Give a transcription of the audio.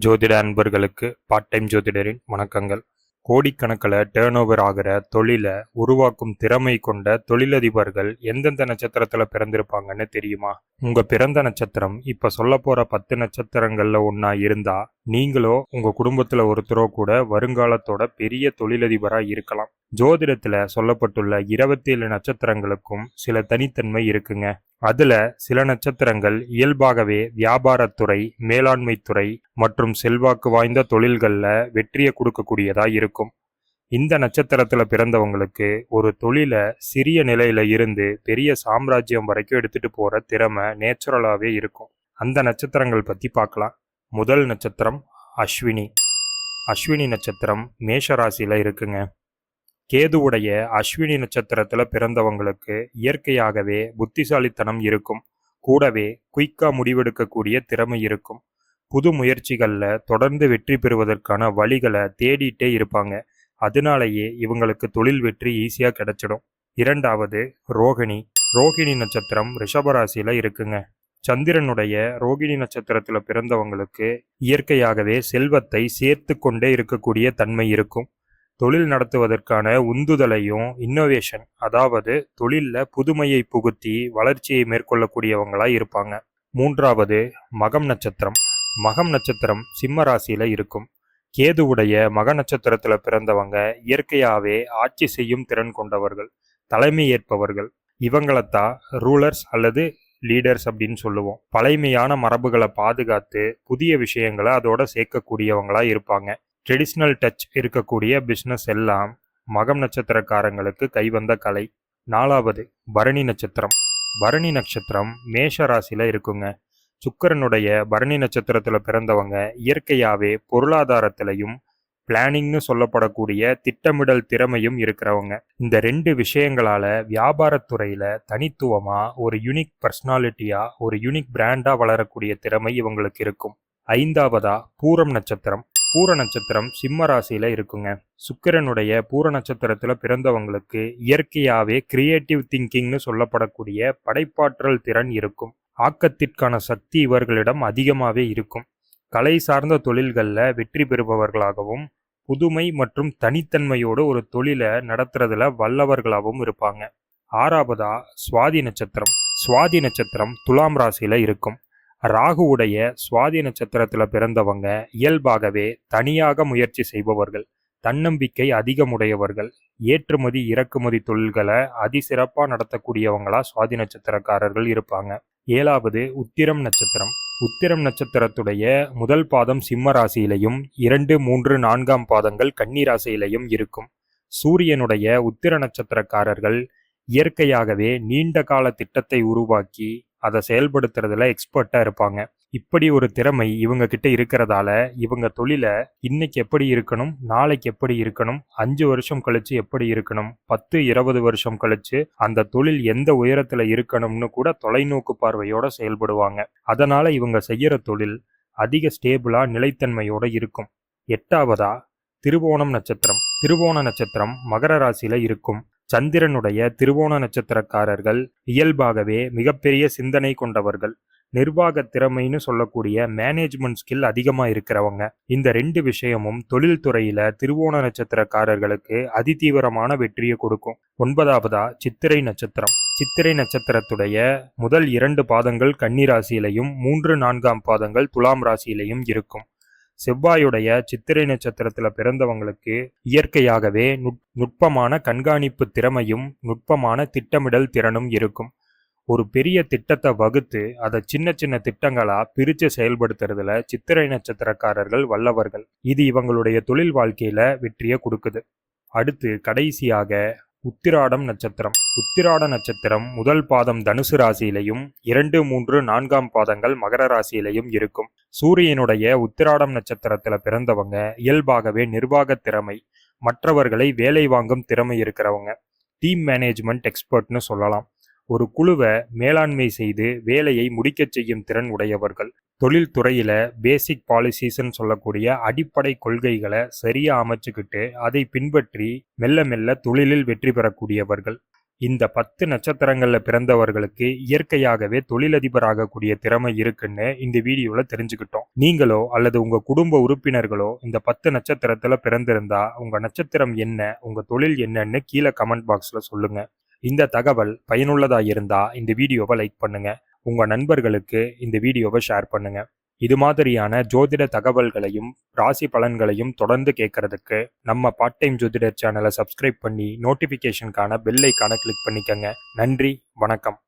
ஜோதிட அன்பர்களுக்கு part time ஜோதிடரின் வணக்கங்கள். கோடிக்கணக்கில் டேர்ன் ஓவர் ஆகிற தொழிலை உருவாக்கும் திறமை கொண்ட தொழிலதிபர்கள் எந்தெந்த நட்சத்திரத்தில் பிறந்திருப்பாங்கன்னு தெரியுமா? உங்கள் பிறந்த நட்சத்திரம் இப்போ சொல்ல போகிற பத்து நட்சத்திரங்களில் ஒன்றா இருந்தால் நீங்களோ உங்கள் குடும்பத்தில் ஒருத்தரோ கூட வருங்காலத்தோட பெரிய தொழிலதிபராக இருக்கலாம். ஜோதிடத்தில் சொல்லப்பட்டுள்ள இருபத்தி ஏழு நட்சத்திரங்களுக்கும் சில தனித்தன்மை இருக்குங்க. அதில் சில நட்சத்திரங்கள் இயல்பாகவே வியாபாரத்துறை மேலாண்மை துறை மற்றும் செல்வாக்கு வாய்ந்த தொழில்களில் வெற்றியை கொடுக்கக்கூடியதாக இருக்கும். இந்த நட்சத்திரத்தில் பிறந்தவங்களுக்கு ஒரு தொழிலை சிறிய நிலையில இருந்து பெரிய சாம்ராஜ்யம் வரைக்கும் எடுத்துட்டு போற திறமை நேச்சுரலாகவே இருக்கும். அந்த நட்சத்திரங்கள் பற்றி பார்க்கலாம் முதல் நட்சத்திரம் அஸ்வினி. அஸ்வினி நட்சத்திரம் மேஷராசியில் இருக்குங்க. கேதுவுடைய அஸ்வினி நட்சத்திரத்தில் பிறந்தவங்களுக்கு இயற்கையாகவே புத்திசாலித்தனம் இருக்கும். கூடவே குயிக்காக முடிவெடுக்கக்கூடிய திறமை இருக்கும். புது முயற்சிகளில் தொடர்ந்து வெற்றி பெறுவதற்கான வழிகளை தேடிட்டே இருப்பாங்க. அதனாலேயே இவங்களுக்கு தொழில் வெற்றி ஈஸியாக கிடைச்சிடும். இரண்டாவது ரோகிணி. ரோகிணி நட்சத்திரம் ரிஷபராசியில் இருக்குங்க. சந்திரனுடைய ரோகிணி நட்சத்திரத்தில் பிறந்தவங்களுக்கு இயற்கையாகவே செல்வத்தை சேர்த்து கொண்டே இருக்கக்கூடிய தன்மை இருக்கும். தொழில் நடத்துவதற்கான உந்துதலையும் இன்னோவேஷன் அதாவது தொழிலில் புதுமையை புகுத்தி வளர்ச்சியை மேற்கொள்ளக்கூடியவங்களாக இருப்பாங்க. மூன்றாவது மகம் நட்சத்திரம். மகம் நட்சத்திரம் சிம்ம ராசியில் இருக்கும். கேதுவுடைய மக நட்சத்திரத்துல பிறந்தவங்க இயற்கையாவே ஆட்சி செய்யும் திறன் கொண்டவர்கள் தலைமை ஏற்பவர்கள். இவங்களைத்தான் ரூலர்ஸ் அல்லது லீடர்ஸ் அப்படின்னு சொல்லுவோம். பழைமையான மரபுகளை பாதுகாத்து புதிய விஷயங்களை அதோட சேர்க்கக்கூடியவங்களா இருப்பாங்க. ட்ரெடிஷ்னல் டச் இருக்கக்கூடிய பிஸ்னஸ் எல்லாம் மகம் நட்சத்திரக்காரங்களுக்கு கைவந்த கலை. நாலாவது பரணி நட்சத்திரம். பரணி நட்சத்திரம் மேஷ ராசியில இருக்குங்க. சுக்கரனுடைய பரணி நட்சத்திரத்தில் பிறந்தவங்க இயற்கையாகவே பொருளாதாரத்திலையும் பிளானிங்னு சொல்லப்படக்கூடிய திட்டமிடல் திறமையும் இருக்கிறவங்க. இந்த ரெண்டு விஷயங்களால வியாபாரத்துறையில தனித்துவமா ஒரு யூனிக் பர்சனாலிட்டியா ஒரு யூனிக் பிராண்டா வளரக்கூடிய திறமை இவங்களுக்கு இருக்கும். ஐந்தாவதா பூரம் நட்சத்திரம். பூர நட்சத்திரம் சிம்ம ராசியில இருக்குங்க. சுக்கிரனுடைய பூர நட்சத்திரத்துல பிறந்தவங்களுக்கு இயற்கையாவே கிரியேட்டிவ் திங்கிங்னு சொல்லப்படக்கூடிய படைப்பாற்றல் திறன் இருக்கும். ஆக்கத்திற்கான சக்தி இவர்களிடம் அதிகமாகவே இருக்கும். கலை சார்ந்த தொழில்களில் வெற்றி பெறுபவர்களாகவும் புதுமை மற்றும் தனித்தன்மையோடு ஒரு தொழிலை நடத்துறதுல வல்லவர்களாகவும் இருப்பாங்க. ஆறாவதா சுவாதி நட்சத்திரம். சுவாதி நட்சத்திரம் துலாம் ராசியில் இருக்கும். ராகுவுடைய சுவாதி நட்சத்திரத்தில் பிறந்தவங்க இயல்பாகவே தனியாக முயற்சி செய்பவர்கள். தன்னம்பிக்கை அதிகமுடையவர்கள். ஏற்றுமதி இறக்குமதி தொழில்களை அதிசிறப்பாக நடத்தக்கூடியவங்களா சுவாதி நட்சத்திரக்காரர்கள் இருப்பாங்க. ஏழாவது உத்திரம் நட்சத்திரம். உத்திரம் நட்சத்திரத்துடைய முதல் பாதம் சிம்ம ராசியிலையும் இரண்டு மூன்று நான்காம் பாதங்கள் கன்னி ராசியிலையும் இருக்கும். சூரியனுடைய உத்திர நட்சத்திரக்காரர்கள் இயற்கையாகவே நீண்ட கால திட்டத்தை உருவாக்கி அதை செயல்படுத்துறதுல எக்ஸ்பர்ட்டாக இருப்பாங்க. இப்படி ஒரு திறமை இவங்க கிட்ட இருக்கிறதால இவங்க தொழிலை இன்னைக்கு எப்படி இருக்கணும் நாளைக்கு எப்படி இருக்கணும் அஞ்சு வருஷம் கழிச்சு எப்படி இருக்கணும் பத்து இருபது வருஷம் கழிச்சு அந்த தொழில் எந்த உயரத்துல இருக்கணும்னு கூட தொலைநோக்கு பார்வையோட செயல்படுவாங்க. அதனால இவங்க செய்யற தொழில் அதிக ஸ்டேபிளா நிலைத்தன்மையோட இருக்கும். எட்டாவதா திருவோணம் நட்சத்திரம். திருவோண நட்சத்திரம் மகர ராசியில இருக்கும். சந்திரனுடைய திருவோண நட்சத்திரக்காரர்கள் இயல்பாகவே மிகப்பெரிய சிந்தனை கொண்டவர்கள். நிர்வாக திறமைன்னு சொல்லக்கூடிய மேனேஜ்மெண்ட் ஸ்கில் அதிகமாக இருக்கிறவங்க. இந்த ரெண்டு விஷயமும் தொழில்துறையில் திருவோண நட்சத்திரக்காரர்களுக்கு அதிதீவிரமான வெற்றியை கொடுக்கும். ஒன்பதாவதா சித்திரை நட்சத்திரம். சித்திரை நட்சத்திரத்துடைய முதல் இரண்டு பாதங்கள் கன்னிராசியிலையும் மூன்று நான்காம் பாதங்கள் துலாம் ராசியிலையும் இருக்கும். செவ்வாயுடைய சித்திரை நட்சத்திரத்தில் பிறந்தவங்களுக்கு இயற்கையாகவே நுட்பமான கண்காணிப்பு திறமையும் நுட்பமான திட்டமிடல் திறனும் இருக்கும். ஒரு பெரிய திட்டத்தை வகுத்து அதை சின்ன சின்ன திட்டங்களா பிரித்து செயல்படுத்துறதுல சித்திரை நட்சத்திரக்காரர்கள் வல்லவர்கள். இது இவங்களுடைய தொழில் வாழ்க்கையில வெற்றியை கொடுக்குது. அடுத்து கடைசியாக உத்திராடம் நட்சத்திரம். உத்திராட நட்சத்திரம் முதல் பாதம் தனுசு ராசியிலையும் இரண்டு மூன்று நான்காம் பாதங்கள் மகர ராசியிலையும் இருக்கும். சூரியனுடைய உத்திராடம் நட்சத்திரத்துல பிறந்தவங்க இயல்பாகவே நிர்வாக திறமை மற்றவர்களை வேலை வாங்கும் திறமை இருக்கிறவங்க. டீம் மேனேஜ்மெண்ட் எக்ஸ்பர்ட்னு சொல்லலாம். ஒரு குழுவை மேலாண்மை செய்து வேலையை முடிக்கச் செய்யும் திறன் உடையவர்கள். தொழில்துறையில் பேசிக் பாலிசிஸ்ன்னு சொல்லக்கூடிய அடிப்படை கொள்கைகளை சரியாக அமைச்சுக்கிட்டு அதை பின்பற்றி மெல்ல மெல்ல தொழிலில் வெற்றி பெறக்கூடியவர்கள். இந்த பத்து நட்சத்திரங்களில் பிறந்தவர்களுக்கு இயற்கையாகவே தொழிலதிபர் ஆகக்கூடிய திறமை இருக்குன்னு இந்த வீடியோவில் தெரிஞ்சுக்கிட்டோம். நீங்களோ அல்லது உங்கள் குடும்ப உறுப்பினர்களோ இந்த பத்து நட்சத்திரத்தில் பிறந்திருந்தா உங்கள் நட்சத்திரம் என்ன உங்கள் தொழில் என்னன்னு கீழே கமெண்ட் பாக்ஸில் சொல்லுங்கள் இந்த தகவல் பயனுள்ளதாக இருந்தால் இந்த வீடியோவை லைக் பண்ணுங்க. உங்கள் நண்பர்களுக்கு இந்த வீடியோவை ஷேர் பண்ணுங்க. இது மாதிரியான ஜோதிட தகவல்களையும் ராசி பலன்களையும் தொடர்ந்து கேட்கறதுக்கு நம்ம பார்ட் டைம் ஜோதிடர் சேனலை சப்ஸ்கிரைப் பண்ணி நோட்டிஃபிகேஷனுக்கான பெல் ஐக்கான கிளிக் பண்ணிக்கங்க. நன்றி வணக்கம்.